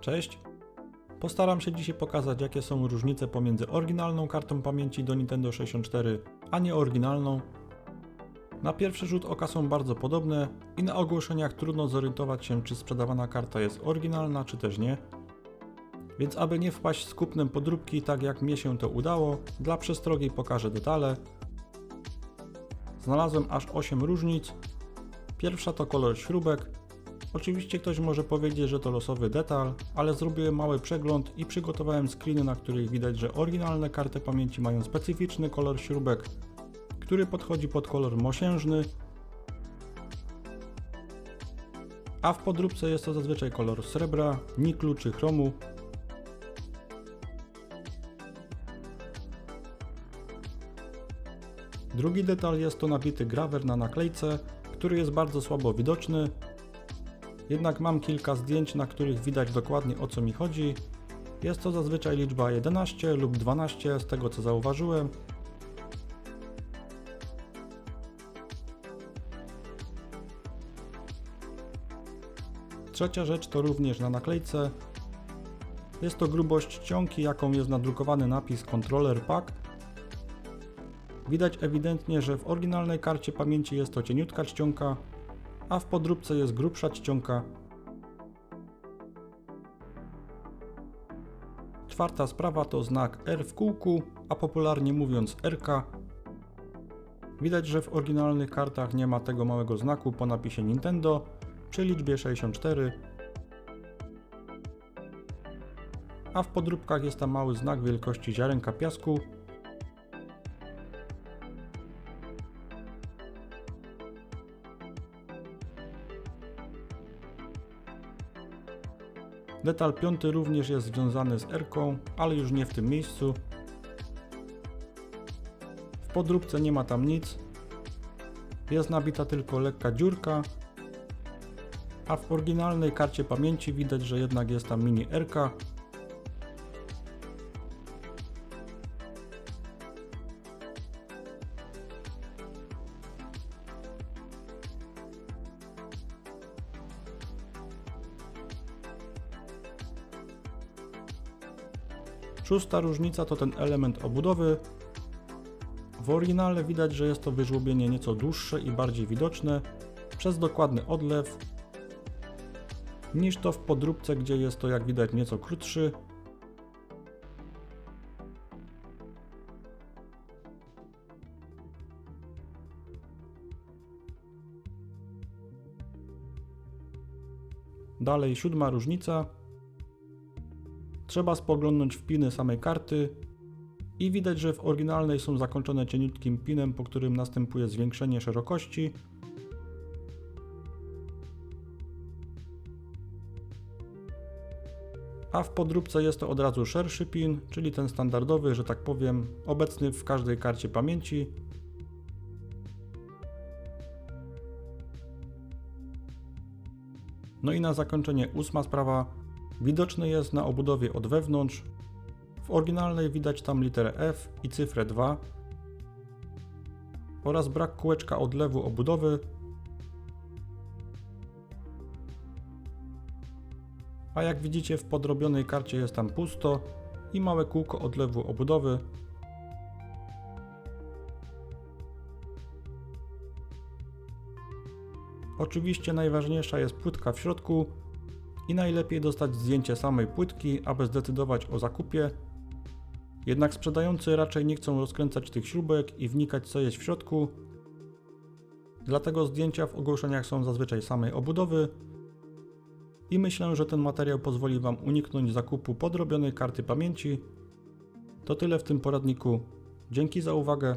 Cześć! Postaram się dzisiaj pokazać jakie są różnice pomiędzy oryginalną kartą pamięci do Nintendo 64, a nieoryginalną. Na pierwszy rzut oka są bardzo podobne i na ogłoszeniach trudno zorientować się czy sprzedawana karta jest oryginalna czy też nie. Więc aby nie wpaść z kupnem podróbki tak jak mnie się to udało, dla przestrogi pokażę detale. Znalazłem aż 8 różnic. Pierwsza to kolor śrubek, Oczywiście ktoś może powiedzieć, że to losowy detal, ale zrobiłem mały przegląd i przygotowałem screeny, na których widać, że oryginalne karty pamięci mają specyficzny kolor śrubek, który podchodzi pod kolor mosiężny, a w podróbce jest to zazwyczaj kolor srebra, niklu czy chromu. Drugi detal jest to nabity grawer na naklejce, który jest bardzo słabo widoczny, jednak mam kilka zdjęć, na których widać dokładnie o co mi chodzi. Jest to zazwyczaj liczba 11 lub 12 z tego co zauważyłem. Trzecia rzecz to również na naklejce. Jest to grubość czcionki, jaką jest nadrukowany napis Controller Pack. Widać ewidentnie, że w oryginalnej karcie pamięci jest to cieniutka czcionka, a w podróbce jest grubsza czcionka. Czwarta sprawa to znak R w kółku, a popularnie mówiąc RK. Widać, że w oryginalnych kartach nie ma tego małego znaku po napisie Nintendo przy liczbie 64, a w podróbkach jest tam mały znak wielkości ziarenka piasku Detal piąty również jest związany z R-ką, ale już nie w tym miejscu. W podróbce nie ma tam nic. Jest nabita tylko lekka dziurka, a w oryginalnej karcie pamięci widać, że jednak jest tam mini R-ka. Szósta różnica to ten element obudowy. W oryginale widać, że jest to wyżłobienie nieco dłuższe i bardziej widoczne przez dokładny odlew niż to w podróbce, gdzie jest to jak widać nieco krótszy. Dalej siódma różnica Trzeba spoglądnąć w piny samej karty i widać, że w oryginalnej są zakończone cieniutkim pinem, po którym następuje zwiększenie szerokości. A w podróbce jest to od razu szerszy pin, czyli ten standardowy, że tak powiem, obecny w każdej karcie pamięci. No i na zakończenie ósma sprawa, Widoczny jest na obudowie od wewnątrz. W oryginalnej widać tam literę F i cyfrę 2 oraz brak kółeczka odlewu obudowy. A jak widzicie w podrobionej karcie jest tam pusto i małe kółko odlewu obudowy. Oczywiście najważniejsza jest płytka w środku, i najlepiej dostać zdjęcie samej płytki, aby zdecydować o zakupie. Jednak sprzedający raczej nie chcą rozkręcać tych śrubek i wnikać co jest w środku. Dlatego zdjęcia w ogłoszeniach są zazwyczaj samej obudowy. I myślę, że ten materiał pozwoli Wam uniknąć zakupu podrobionej karty pamięci. To tyle w tym poradniku. Dzięki za uwagę.